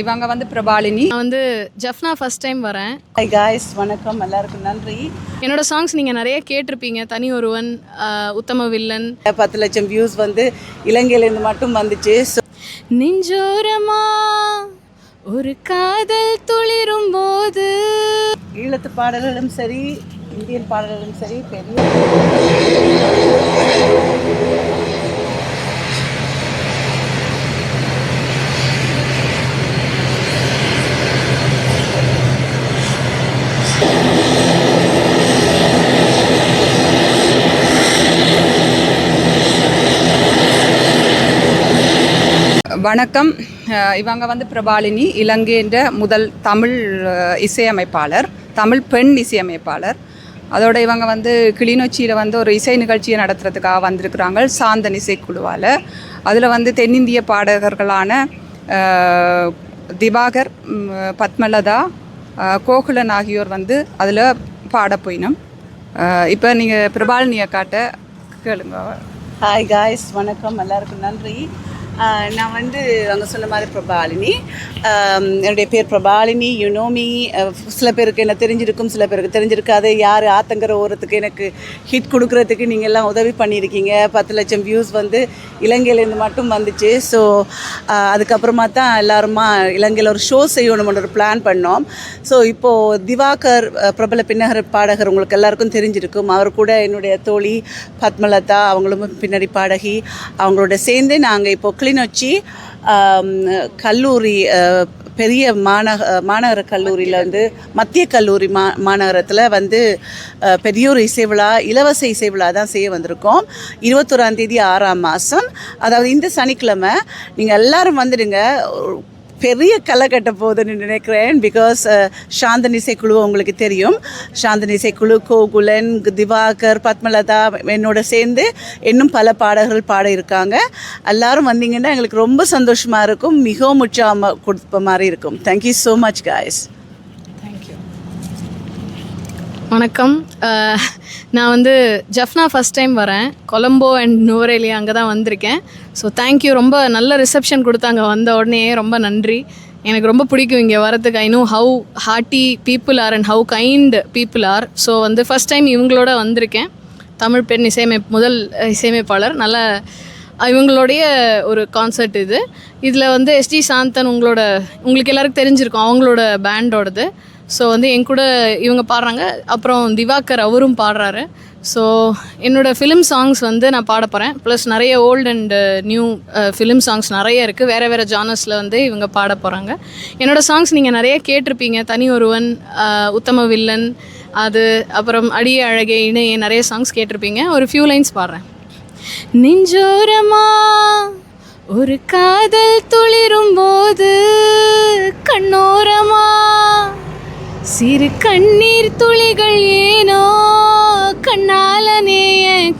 இவங்க வந்து பிரபாலினி. நான் வந்து ஜஃப்னா ஃபர்ஸ்ட் டைம் வரேன். ஹாய் காய்ஸ் வணக்கம். எல்லாருக்கும் நன்றி. என்னோட சாங்ஸ் நீங்கள் நிறைய கேட்டிருப்பீங்க. தனி ஒருவன் உத்தம வில்லன். பத்து லட்சம் வியூஸ் வந்து இலங்கையிலேருந்து மட்டும் வந்துச்சு. நெஞ்சோரமா ஒரு காதல் துளிரும் போது. ஈழத்து பாடல்களும் சரி இந்தியன் பாடல்களும் சரி பெரிய வணக்கம். இவங்க வந்து பிரபாலினி இலங்கைன்ற முதல் தமிழ் இசையமைப்பாளர் தமிழ் பெண் இசையமைப்பாளர். அதோட இவங்க வந்து கிளிநொச்சியில் வந்து ஒரு இசை நிகழ்ச்சியை நடத்துறதுக்காக வந்திருக்கிறாங்க சாந்தன் இசைக்குழுவால். அதில் வந்து தென்னிந்திய பாடகர்களான திவாகர் பத்மலதா கோகுலன் ஆகியோர் வந்து அதில் பாட போயினோம். இப்போ நீங்கள் பிரபாலினியை காட்ட கேளுங்க. ஹாய் காய்ஸ் வணக்கம். எல்லாருக்கும் நன்றி. நான் வந்து அவங்க சொன்ன மாதிரி பிரபாலினி. என்னுடைய பேர் பிரபாலினி யுனோமி சில பேருக்கு என்ன தெரிஞ்சிருக்கும் சில பேருக்கு தெரிஞ்சிருக்காது. யார் ஆத்தங்கிற ஓரத்துக்கு எனக்கு ஹிட் கொடுக்குறதுக்கு நீங்கள் எல்லாம் உதவி பண்ணியிருக்கீங்க. பத்து லட்சம் வியூஸ் வந்து இலங்கையிலேருந்து மட்டும் வந்துச்சு. ஸோ அதுக்கப்புறமா தான் எல்லாருமா இலங்கையில் ஒரு ஷோ செய்யணும்னு ஒரு பிளான் பண்ணோம். ஸோ இப்போது திவாகர் பிரபல பின்னகர் பாடகர் உங்களுக்கு எல்லாருக்கும் தெரிஞ்சிருக்கும். அவர் கூட என்னுடைய தோழி பத்மலதா அவங்களும் பின்னாடி பாடகி. அவங்களோட சேர்ந்து நாங்கள் இப்போ கிளிநொச்சி கல்லூரி பெரிய மாநக மாநகர கல்லூரியில் வந்து மத்திய கல்லூரி மா மாநகரத்தில் வந்து பெரிய ஒரு இசை விழா இலவச இசை விழா தான் செய்ய வந்திருக்கோம். இருபத்தொராந்தேதி ஆறாம் மாதம் அதாவது இந்த சனிக்கிழமை நீங்கள் எல்லோரும் வந்துடுங்க. பெரிய கலை கட்ட போகுதுன்னு நினைக்கிறேன். பிகாஸ் uh, சாந்தன் இசைக்குழு உங்களுக்கு தெரியும். சாந்தன் இசைக்குழு கோகுலன் திவாகர் பத்மலதா என்னோட சேர்ந்து இன்னும் பல பாடகர்கள் பாட இருக்காங்க. எல்லாரும் வந்தீங்கன்னா எங்களுக்கு ரொம்ப சந்தோஷமாக இருக்கும். மிகவும் உற்சாகமாக கொடுத்த மாதிரி இருக்கும். தேங்க்யூ ஸோ மச் காய்ஸ் வணக்கம். நான் வந்து ஜஃப்னா ஃபர்ஸ்ட் டைம் வரேன். கொலம்போ அண்ட் நுவரேலியா அங்கே தான் வந்திருக்கேன். ஸோ தேங்க்யூ ரொம்ப நல்ல ரிசப்ஷன் கொடுத்தாங்க வந்த உடனே ரொம்ப நன்றி. எனக்கு ரொம்ப பிடிக்கும் இங்கே வரதுக்கு. I know how hearty people are and how kind people are so வந்து ஃபஸ்ட் டைம் இவங்களோட வந்திருக்கேன். தமிழ் பெண் இசையமை முதல் இசையமைப்பாளர். நல்ல இவங்களுடைய ஒரு கான்சர்ட் இது. இதில் வந்து எஸ்டி சாந்தன் உங்களோட உங்களுக்கு எல்லாருக்கும் தெரிஞ்சிருக்கும். அவங்களோட பேண்டோடது ஸோ வந்து என் கூட இவங்க பாடுறாங்க. அப்புறம் திவாகர் அவரும் பாடுறாரு. ஸோ என்னோட ஃபிலிம் சாங்ஸ் வந்து நான் பாட போகிறேன் ப்ளஸ் நிறைய old and new film songs நிறைய இருக்குது வேறு வேறு ஜானர்ஸில் வந்து இவங்க பாட போகிறாங்க என்னோட சாங்ஸ் நீங்கள் நிறைய கேட்டிருப்பீங்க. தனி ஒருவன் uh, உத்தம வில்லன் அது அப்புறம் அடிய அழகே இணைய நிறைய சாங்ஸ் கேட்டிருப்பீங்க. ஒரு ஃபியூ லைன்ஸ் பாடுறேன். நெஞ்சோரமா ஒரு காதல் துளிரும் போது கண்ணோரமா சிறு கண்ணீர் துளிகள் ஏனோ? கண்ணாலனே என்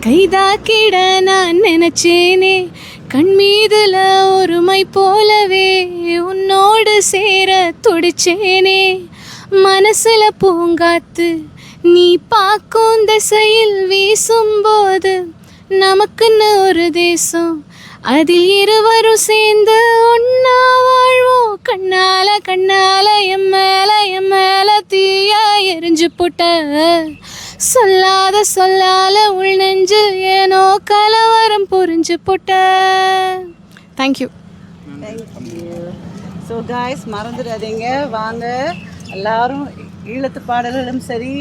கைதாக்கிட நான் நினைச்சேனே. கண் மீதுல ஒருமை போலவே உன்னோடு சேர துடிச்சேனே. மனசுல பூங்காத்து நீ பார்க்கும் திசையில் வீசும்போது நமக்குன்னு ஒரு தேசம். அதில் இருவரும் சேர்ந்து ஒன்னா வாழ்வோம். கண்ணால கண்ணால என் மேல என் மேல தீயா எரிஞ்சு போட்ட. சொல்லாத சொல்லால உள் நெஞ்சில் ஏனோ கலவரம் புரிஞ்சு போட்ட. தேங்க்யூ தேங்க்யூ ஸோ காய்ஸ் மறந்துடாதீங்க. வாங்க. எல்லாரும் ஈழத்து பாடல்களும் சரி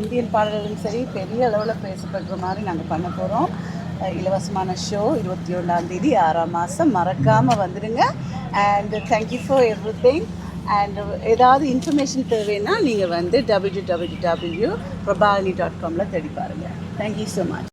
இந்தியன் பாடல்களும் சரி பெரிய அளவில் பேசப்படுற மாதிரி நாங்கள் பண்ண போகிறோம் இலவசமான ஷோ இருபத்தி ஒன்றாம் தேதி ஆறாம் மாதம் மறக்காமல் வந்துடுங்க and thank you for everything and ஏதாவது இன்ஃபர்மேஷன் தேவைன்னா நீங்கள் வந்து W W W Prabalini dot காமில் தேடி பாருங்கள் தேங்க்யூ ஸோ மச்